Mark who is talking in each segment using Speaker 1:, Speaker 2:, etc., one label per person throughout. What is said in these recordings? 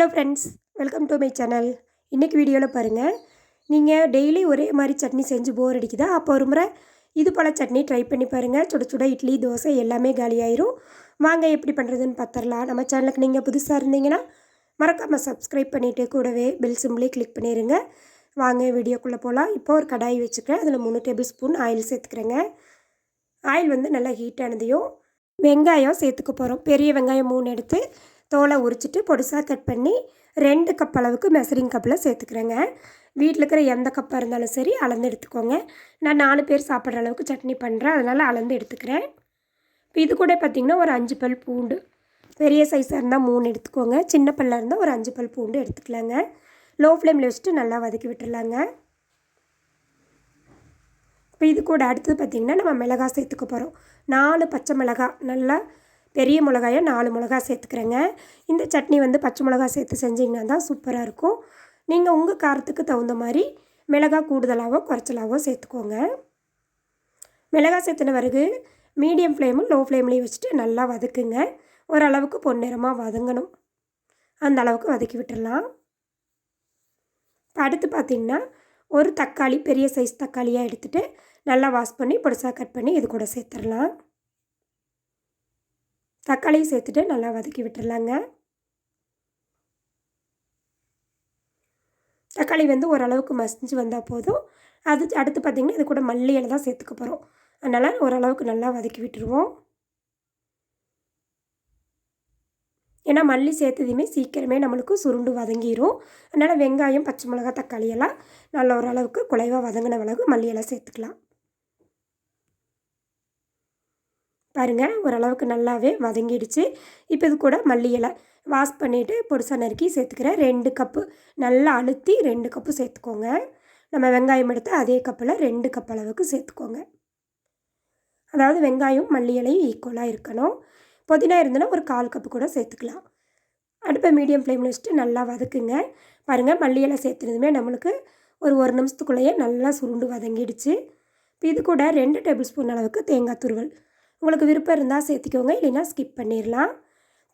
Speaker 1: Hello friends welcome to my channel இன்றைக்கி வீடியோவில் பாருங்கள் நீங்கள் டெய்லி ஒரே மாதிரி சட்னி செஞ்சு போர் அடிக்குதா? அப்போ ஒரு முறை இது போல் சட்னி ட்ரை பண்ணி பாருங்கள் சுட சுட இட்லி தோசை எல்லாமே காலியாயிரும் வாங்க எப்படி பண்ணுறதுன்னு பார்த்துடலாம் நம்ம சேனலுக்கு நீங்கள் புதுசாக இருந்தீங்கன்னா மறக்காமல் சப்ஸ்கிரைப் பண்ணிவிட்டு கூடவே பெல் சிம்பிளே கிளிக் பண்ணிடுங்க வாங்க வீடியோக்குள்ளே போகலாம் இப்போ ஒரு கடாய் வச்சுக்கிறேன். அதில் மூணு டேபிள் ஸ்பூன் ஆயில் சேர்த்துக்கிறேங்க. ஆயில் வந்து நல்லா ஹீட் ஆனதையும் வெங்காயம் சேர்த்துக்க போகிறோம் பெரிய வெங்காயம் மூணு எடுத்து தோலை உரிச்சிட்டு பொடிசாக கட் பண்ணி ரெண்டு கப் அளவுக்கு மெசரிங் கப்பில் சேர்த்துக்கிறேங்க. வீட்டில் இருக்கிற எந்த கப்பாக இருந்தாலும் சரி அளந்து எடுத்துக்கோங்க. நான் நாலு பேர் சாப்பிட்ற அளவுக்கு சட்னி பண்ணுறேன் அதனால் அளந்து எடுத்துக்கிறேன். இப்போ இது கூட பார்த்திங்கன்னா ஒரு அஞ்சு பல் பூண்டு. பெரிய சைஸாக இருந்தால் மூணு எடுத்துக்கோங்க. சின்ன பல்லாக இருந்தால் ஒரு அஞ்சு பல் பூண்டு எடுத்துக்கலாங்க. லோ ஃப்ளேமில் வச்சுட்டு நல்லா வதக்கி விட்டுடலாங்க இப்போ இது கூட அடுத்தது பார்த்திங்கன்னா நம்ம மிளகாய் சேர்த்துக்க போகிறோம் நாலு பச்சை மிளகாய் நல்லா பெரிய மிளகாயை நாலு மிளகா சேர்த்துக்கிறேங்க. இந்த சட்னி வந்து பச்சை மிளகா சேர்த்து செஞ்சிங்கன்னா தான் சூப்பராக இருக்கும். நீங்கள் உங்கள் காரத்துக்கு தகுந்த மாதிரி மிளகாய் கூடுதலாகவோ குறைச்சலாகவோ சேர்த்துக்கோங்க. மிளகாய் சேர்த்துன பிறகு மீடியம் ஃப்ளேமும் லோ ஃப்ளேம்லேயும் வச்சுட்டு நல்லா வதக்குங்க. ஓரளவுக்கு பொன்னிறமாக வதங்கணும். அந்த அளவுக்கு வதக்கி விட்டுடலாம் இப்போ அடுத்து பார்த்திங்கன்னா ஒரு தக்காளி பெரிய சைஸ் தக்காளியாக எடுத்துகிட்டு நல்லா வாஷ் பண்ணி பொடிசாக கட் பண்ணி இது கூட சேர்த்துடலாம் தக்காளியும் சேர்த்துட்டு நல்லா வதக்கி விட்டுடலாங்க. தக்காளி வந்து ஓரளவுக்கு மசிஞ்சு வந்தால் போதும். அது அடுத்து பார்த்திங்கன்னா இது கூட மல்லி இலை தான் சேர்த்துக்க போகிறோம் அதனால் ஓரளவுக்கு நல்லா வதக்கி விட்டுருவோம். ஏன்னா மல்லி சேர்த்ததுமே சீக்கிரமே நம்மளுக்கு சுருண்டு வதங்கிடும் அதனால் வெங்காயம் பச்சை மிளகா தக்காளி எல்லாம் நல்ல ஓரளவுக்கு குலைவாக வதங்கின அளவுக்கு மல்லி எல்லாம் சேர்த்துக்கலாம். பாருங்கள் ஓரளவுக்கு நல்லாவே வதங்கிடுச்சு. இப்போ இது கூட மல்லி இலை வாஷ் பண்ணிவிட்டு பொடிசா நறுக்கி சேர்த்துக்கிறேன் ரெண்டு கப்பு நல்லா அழுத்தி ரெண்டு கப்பு சேர்த்துக்கோங்க. நம்ம வெங்காயம் எடுத்து அதே கப்பில் ரெண்டு கப் அளவுக்கு சேர்த்துக்கோங்க. அதாவது வெங்காயம் மல்லி இலையும் ஈக்குவலாக இருக்கணும். புதினா இருந்ததுன்னா ஒரு கால் கப்பு கூட சேர்த்துக்கலாம். அடுப்பை மீடியம் ஃப்ளேமில் வச்சுட்டு நல்லா வதக்குங்க. பாருங்கள் மல்லி இலை சேர்த்துனதுமே நம்மளுக்கு ஒரு ஒரு நிமிஷத்துக்குள்ளேயே நல்லா சுருண்டு வதங்கிடுச்சு. இப்போ இது கூட ரெண்டு டேபிள் ஸ்பூன் அளவுக்கு தேங்காய் துருவல் உங்களுக்கு விருப்பம் இருந்தால் சேர்த்திக்கோங்க இல்லைன்னா ஸ்கிப் பண்ணிடலாம்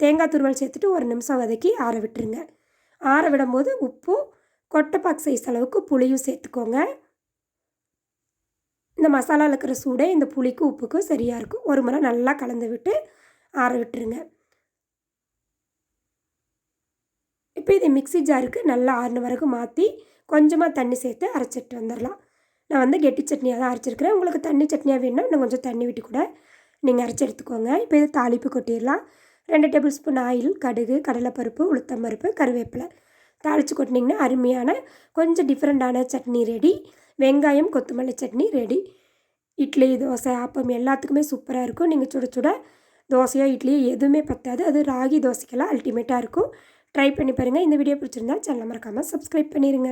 Speaker 1: தேங்காய் துருவல் சேர்த்துட்டு ஒரு நிமிஷம் வதக்கி ஆற விட்டுருங்க. ஆற விடும்போது உப்பும் கொட்டைப்பாக்கு சைஸ் அளவுக்கு புளியும் சேர்த்துக்கோங்க. இந்த மசாலாவில் இருக்கிற சூடே இந்த புளிக்கும் உப்புக்கும் சரியாக இருக்கும். ஒரு முறை நல்லா கலந்து விட்டு ஆற விட்டுருங்க. இப்போ இதை மிக்சி ஜாருக்கு நல்லா ஆறின வரைக்கும் மாற்றி கொஞ்சமாக தண்ணி சேர்த்து அரைச்சிட்டு வந்துடலாம் நான் வந்து கெட்டி சட்னியாக தான் அரைச்சிருக்கிறேன். உங்களுக்கு தண்ணி சட்னியாக வேணும்னா இன்னும் கொஞ்சம் தண்ணி விட்டு கூட நீங்கள் அரைச்சி எடுத்துக்கோங்க. இப்போ இது தாளிப்பு கொட்டிடலாம். ரெண்டு டேபிள் ஸ்பூன் ஆயில் கடுகு கடலைப்பருப்பு உளுத்தம் பருப்பு கருவேப்பிலை. தாளித்து கொட்டினீங்கன்னா அருமையான கொஞ்சம் டிஃப்ரெண்ட்டான சட்னி ரெடி வெங்காயம் கொத்தமல்லி சட்னி ரெடி இட்லி தோசை ஆப்பம் எல்லாத்துக்குமே சூப்பராக இருக்கும். நீங்கள் சுட சுட தோசையோ இட்லியோ எதுவுமே பத்தாது. அது ராகி தோசைக்கெல்லாம் அல்டிமேட்டாக இருக்கும். ட்ரை பண்ணி பாருங்கள் இந்த வீடியோ பிடிச்சிருந்தா சேனல் மறக்காமல் சப்ஸ்கிரைப் பண்ணிடுங்க